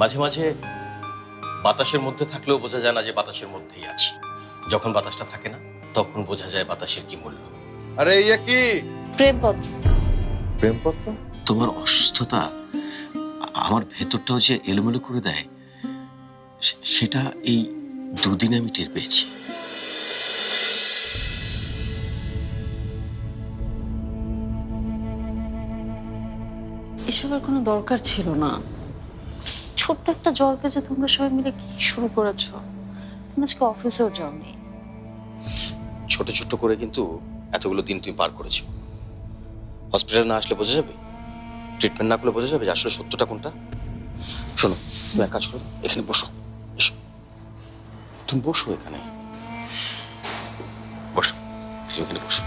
মাঝে মাঝে বাতাসের মধ্যে থাকলেও বোঝা যায় না যে বাতাসের মধ্যেই আছি। যখন বাতাসটা থাকে না তখন বোঝা যায় বাতাসের কি মূল্য। আরে ইয়ে কি? প্রেমপত্র। প্রেমপত্র? তোমার অসুস্থতা আমার ভেতরটাও যে এলোমেলো করে দেয় সেটা এই দুদিনে আমি টের পেয়েছি। এসবের কোনো দরকার ছিল না। ছোট্ট একটা জ্বরকে যে তোমরা সবাই মিলে কি শুরু করেছ? তুমি আজকে অফিসেও যাওনি। ছোট ছোট করে কিন্তু এতগুলো দিন তুমি পার করেছ। হসপিটালে না আসলে বোঝা যাবে? ট্রিটমেন্ট না করলে বোঝা যাবে আসলে সত্যটা কোনটা? শোনো, তুমি এক কাজ করো, এখানে বসো, এসো। তুমি বসো এখানে। বসো, তুমি এখানে বসো।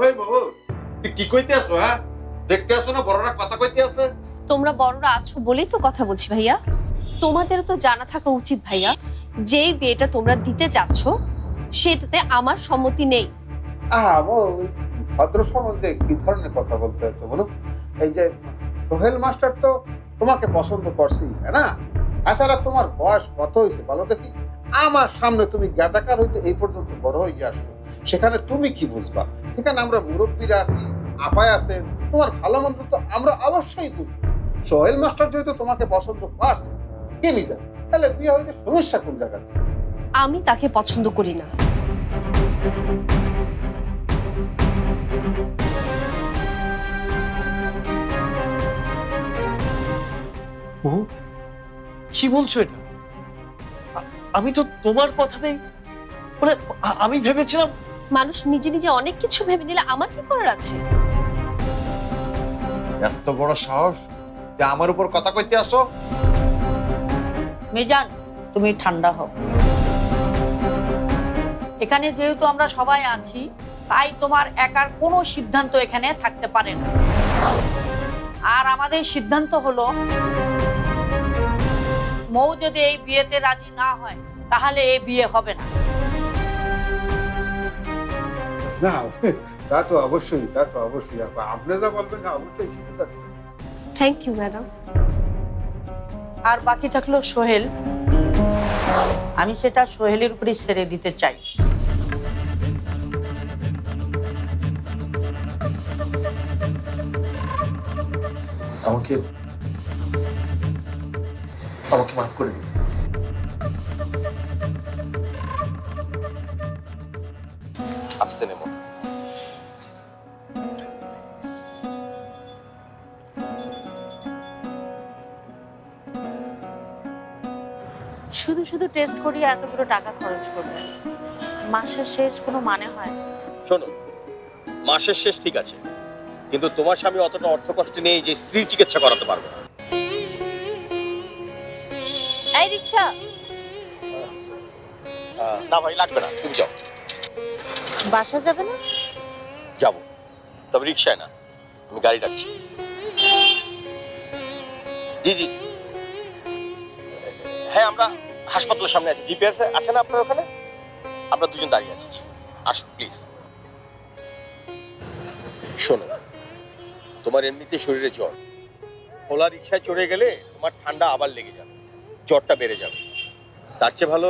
ওই বাবু তুই কি কইতে আসো হ্যাঁ? দেখতে আসো না বড়রা কথা কইতে আছে তোমরা বড়রা আছো বলেই তো কথা বলছি ভাইয়া। তোমাদেরও তো জানা থাকা উচিত ভাইয়া যেই বিয়েটা তোমরা দিতে যাচ্ছ সেটাতে আমার সম্মতি নেই। আহা ও ভদ্র সম্বন্ধে কি ধরনের কথা বলতে হচ্ছে বলো? এই যে সোহেল মাস্টার তো তোমাকে পছন্দ করছি হ্যাঁ না? তাছাড়া তোমার বয়স কত হয়েছে বলো দেখি। আমার সামনে তুমি জ্ঞাতাকার হইতে এই পর্যন্ত বড় হয়ে আসতো সেখানে তুমি কি বুঝবা? সেখানে আমরা মুরব্বীরা আছি আপায় আছেন তোমার ভালো মন্দ তো আমরা অবশ্যই বুঝব। সোহেল মাস্টার যেহেতু তোমাকে পছন্দ করছে কে নিজা তাহলে বিয়ে হইতে সমস্যা কোন জায়গায় আমি তাকে পছন্দ করি না। বহু কি বলছো এটা? আমি তো তোমার কথাতেই মানে আমি ভেবেছিলাম মানুষ নিজে নিজে অনেক কিছু ভেবে নিলে আমার কি করার আছে? এত বড় সাহস যে আমার উপর কথা কইতে আসো। মেজান তুমি ঠান্ডা হও। এখানে যেহেতু আমরা সবাই আছি তাই তোমার একার কোনো সিদ্ধান্ত এখানে থাকতে পারে না। আর আমাদের সিদ্ধান্ত হলো মৌ যদি এই বিয়েতে রাজি না হয় তাহলে এই বিয়ে হবে না। না তা তো অবশ্যই তা তো অবশ্যই। আপা। আপনি যা বলবেন না অবশ্যই শিখে থ্যাংক ইউ ম্যাডাম আর বাকি থাকল সোহেল। আমি সেটা সোহেলের উপরই ছেড়ে দিতে চাই। আমাকে আমাকে মাফ করে দিন। আসতে নেব। শুধু শুধু টেস্ট করিয়ে এতগুলো টাকা খরচ করবে। মাসের শেষ কোনো মানে হয় শোনো মাসের শেষ ঠিক আছে কিন্তু তোমার স্বামী অতটা অর্থ কষ্ট নেই যে স্ত্রীর চিকিৎসা করাতে পারবে রিক্সা না ভাই লাগবে না। তুমি যাও। বাসা যাবে না? যাব। তবে রিক্সায় না। আমি গাড়ি ডাকছি জি জি হ্যাঁ আমরা হাসপাতালের সামনে আছি। জিপিআর আছে না আপনার ওখানে? আমরা দুজন দাঁড়িয়ে আছি। আসুন প্লিজ। শোনো তোমার এমনিতে শরীরে জ্বর। খোলা রিক্সায় চড়ে গেলে তোমার ঠান্ডা আবার লেগে যাবে। জ্বরটা বেড়ে যাবে। তার চেয়ে ভালো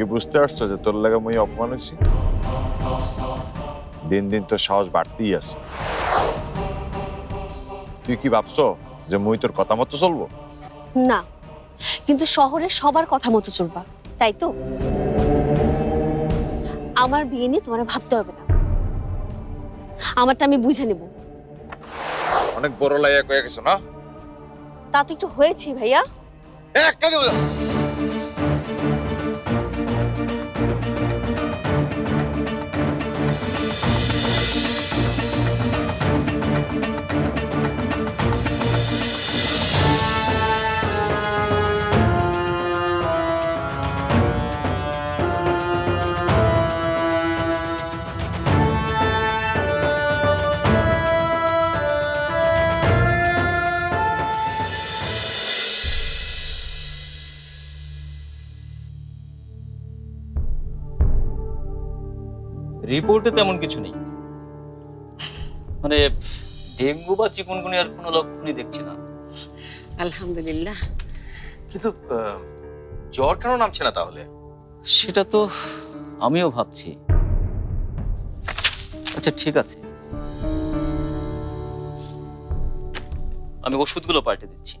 কি বুঝতে পারছ যে তোর লাগে মুই অপমান হয়েছি দিন দিন তোর সাহস বাড়তেই আছে। তুই কি ভাবছ যে মুই তোর কথা মতো চলবো? না কিন্তু শহরে সবার কথা মতো চলবা তাই তো? আমার বিয়ে নিয়ে তোমার ভাবতে হবে না। আমারটা আমি বুঝে নেব। অনেক বড় লাইয়া কয়ে গেছো না? তা তো একটু হয়েছি ভাইয়া। একটা দেবো রিপোর্টে তেমন কিছু নেই। মানে ডেঙ্গু বা চিকুনগুনিয়ার কোনো লক্ষণই দেখছি না। আলহামদুলিল্লাহ। কিন্তু আহ, জ্বর কেন নামছে না তাহলে? সেটা তো আমিও ভাবছি। আচ্ছা ঠিক আছে। আমি ওষুধগুলো পাল্টে দিচ্ছি।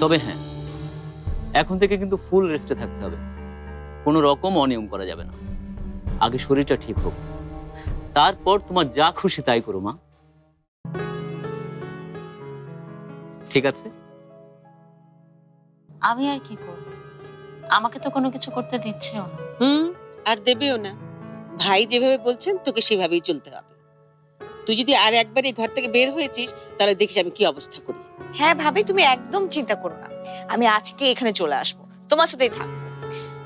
তবে হ্যাঁ এখন থেকে কিন্তু ফুল রেস্টে থাকতে হবে। কোনো রকম অনিয়ম করা যাবে না। আগে শরীরটা ঠিক হোক। তারপর তোমার যা খুশি তাই করো মা। ঠিক আছে? আমি আর কি করব? আমাকে তো কোনো কিছু করতে দিচ্ছেও না। হুম? আর দেবেও না। ভাই যেভাবে বলছেন তোকে সেভাবেই চলতে হবে। তুই যদি আর একবার এই ঘর থেকে বের হয়েছিস তাহলে দেখিস আমি কি অবস্থা করি। হ্যাঁ ভাবি তুমি একদম চিন্তা করো না। আমি আজকে এখানে চলে আসব। তোমার সাথেই থাকব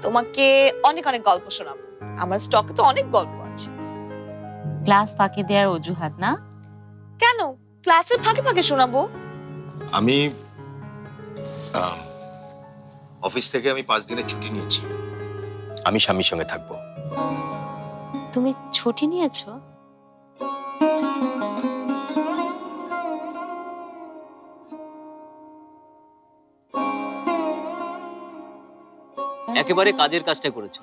তোমাকে অনেক অনেক গল্প শোনাবো। আমার স্টকে তো অনেক গল্প আছে। ক্লাস ফাঁকি দেওয়ার অজুহাত না? কেন? ক্লাসে ফাঁকে ফাঁকে শোনাবো? আমি আম, অফিস থেকে আমি পাঁচ দিনের ছুটি নিয়েছি। আমি স্বামীর সঙ্গে থাকব। তুমি ছুটি নিয়েছো? একেবারে কাজের কাজটা করেছ।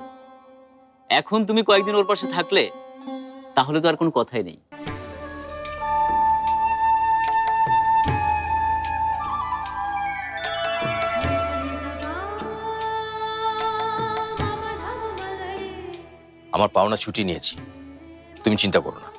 এখন তুমি কয়েকদিন ওর পাশে থাকলে তাহলে তো আর কোনো কথাই নেই। আমার পাওনা ছুটি নিয়েছি। তুমি চিন্তা করো না।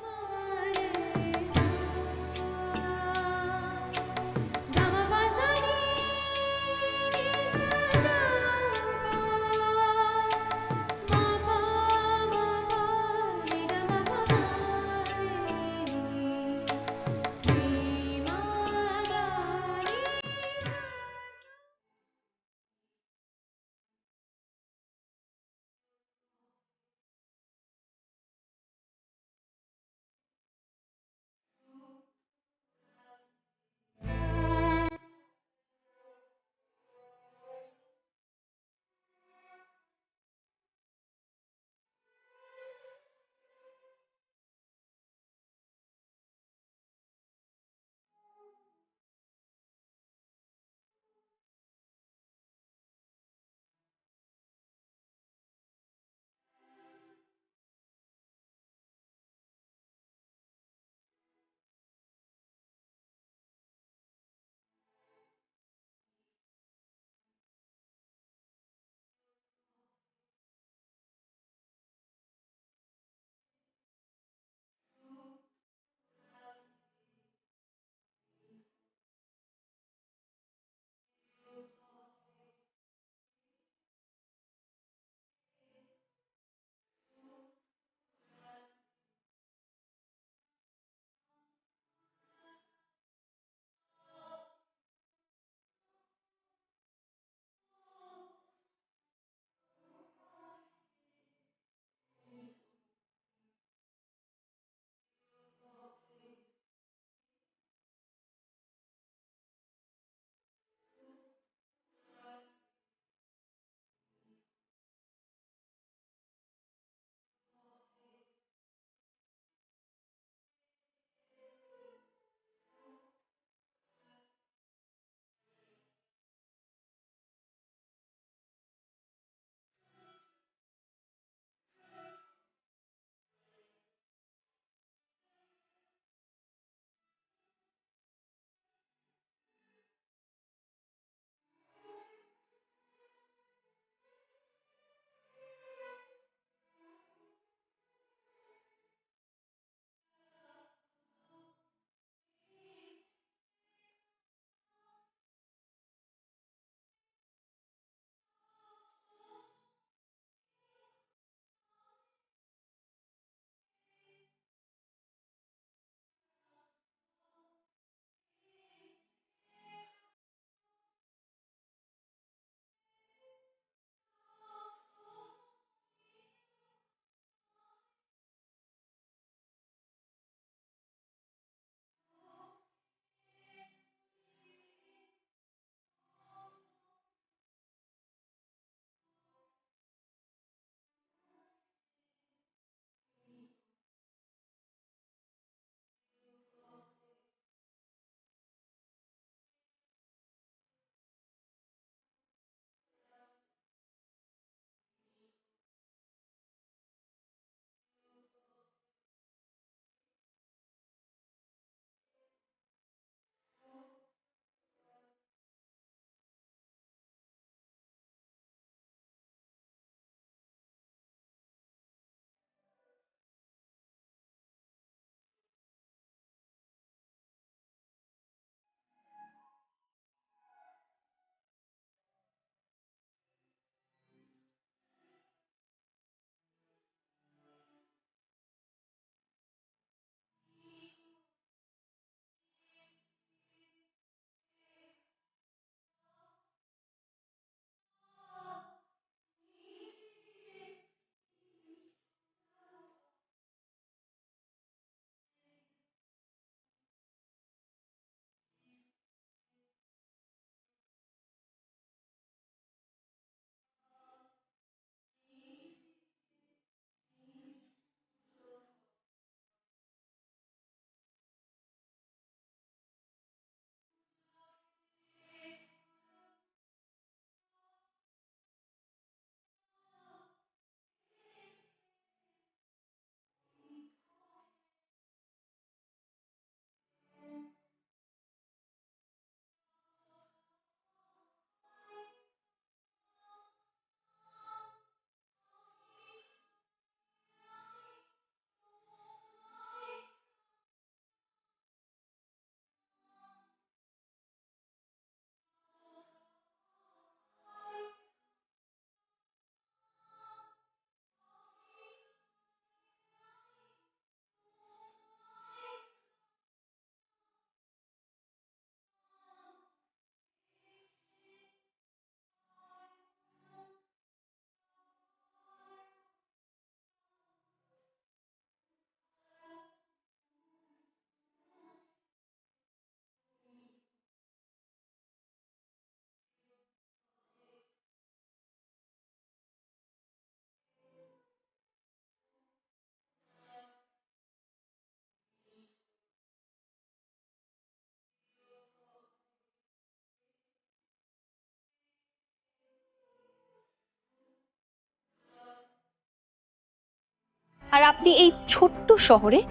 আর আপনি এই ছোট্ট শহরে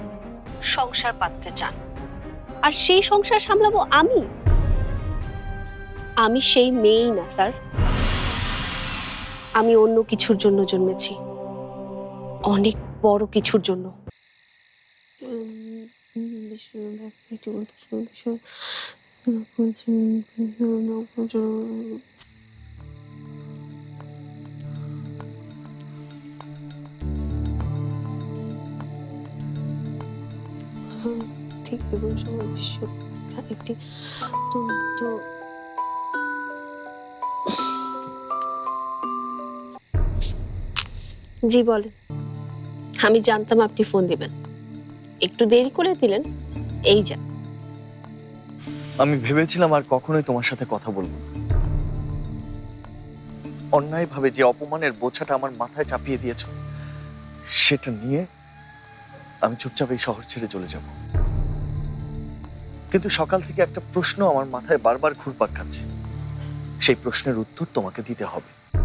সংসার পাততে চান। আর সেই সংসার সামলাবো আমি। আমি সেই মেয়েই না, স্যার। আমি অন্য কিছুর জন্য জন্মেছি। অনেক বড় কিছুর জন্য। ঠিক বিপুল সময় একটি জি, বলেন। আমি জানতাম আপনি ফোন দিবেন। একটু দেরি করে দিলেন, এই যা। আমি ভেবেছিলাম আর কখনোই তোমার সাথে কথা বলব। অন্যায়ভাবে যে অপমানের বোঝাটা আমার মাথায় চাপিয়ে দিয়েছ, সেটা নিয়ে আমি চুপচাপ এই শহর ছেড়ে চলে যাব। কিন্তু সকাল থেকে একটা প্রশ্ন আমার মাথায় বারবার ঘুরপাক খাচ্ছে। সেই প্রশ্নের উত্তর তোমাকে দিতে হবে।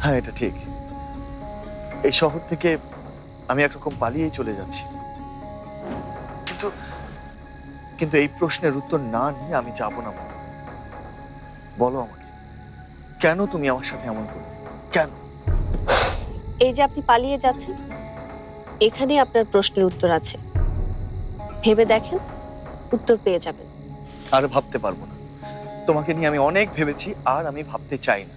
হ্যাঁ এটা ঠিক। এই শহর থেকে আমি একরকম পালিয়েই চলে যাচ্ছি। কিন্তু কিন্তু এই প্রশ্নের উত্তর না নিয়ে আমি যাব না বলো। আমাকে। কেন তুমি আমার সাথে এমন করো কেন? এই যে আপনি পালিয়ে যাচ্ছেন এখানেই আপনার প্রশ্নের উত্তর আছে। ভেবে দেখেন উত্তর পেয়ে যাবেন। আর ভাবতে পারব না। তোমাকে নিয়ে আমি অনেক ভেবেছি আর আমি ভাবতে চাই না।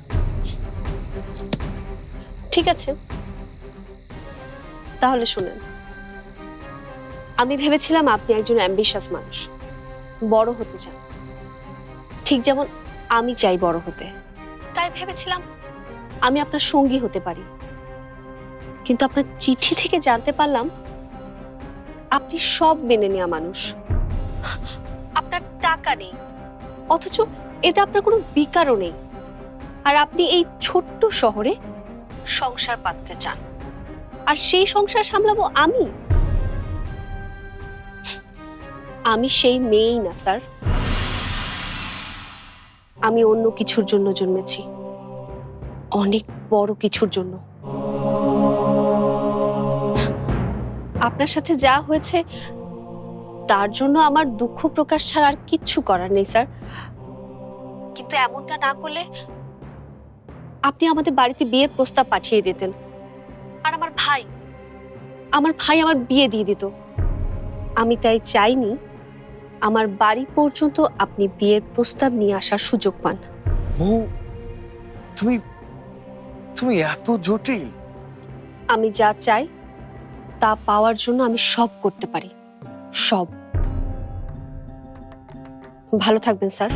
ঠিক আছে। তাহলে শুনেন। আমি ভেবেছিলাম আপনি একজন অ্যাম্বিশাস মানুষ। বড় হতে চান। ঠিক যেমন আমি চাই বড় হতে। তাই ভেবেছিলাম আমি আপনার সঙ্গী হতে পারি। কিন্তু আপনার চিঠি থেকে জানতে পারলাম, আপনি সব মেনে নেওয়া মানুষ। আপনার টাকা নেই, অথচ এতে আপনার কোনো বিকারও নেই। আর আপনি এই ছোট্ট শহরে সংসার পাততে চান। আর সেই সংসার সামলাবো আমি। আমি সেই মেয়েই না, স্যার। আমি অন্য কিছুর জন্য জন্মেছি। অনেক বড় কিছুর জন্য। আপনার সাথে যা হয়েছে তার জন্য আমার দুঃখ প্রকাশ ছাড়া আর কিচ্ছু করার নেই স্যার। কিন্তু এমনটা না করলে আপনি আমাদের বাড়িতে বিয়ের প্রস্তাব পাঠিয়ে দিতেন। আর আমার ভাই আমার ভাই আমার বিয়ে দিয়ে দিত। আমি তাই চাইনি আমার বাড়ি পর্যন্ত আপনি বিয়ের প্রস্তাব নিয়ে আসার সুযোগ পান। তুমি তুমি এত জটিল। আমি যা চাই তা পাওয়ার জন্য আমি সব করতে পারি। সব। ভালো থাকবেন স্যার।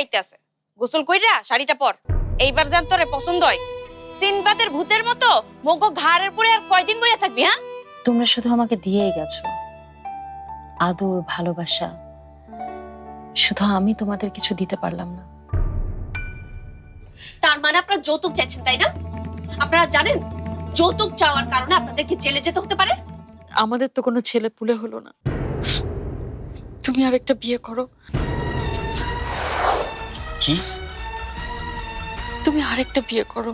তোরে দেখতে আইতাছে। গোসল কইরা শাড়িটা পর। এইবার যেন তোরে পছন্দ হয়। সিনবাদের ভূতের মতো মগো ঘাড়ের পরে আর কয়দিন বইয়া থাকবি হ্যাঁ? তোমরা শুধু আমাকে দিয়েই গেছো। আদর ভালোবাসা। শুধু আমি তোমাদের কিছু দিতে পারলাম না। তার মানে আপনারা যৌতুক চাইছেন তাই না? আপনারা জানেন যৌতুক চাওয়ার কারণে আপনাদেরকে জেলে যেতে হতে পারে? আমাদের তো কোনো ছেলে পুলে হলো না। তুমি আর একটা বিয়ে করো। কি? তুমি আরেকটা বিয়ে করো।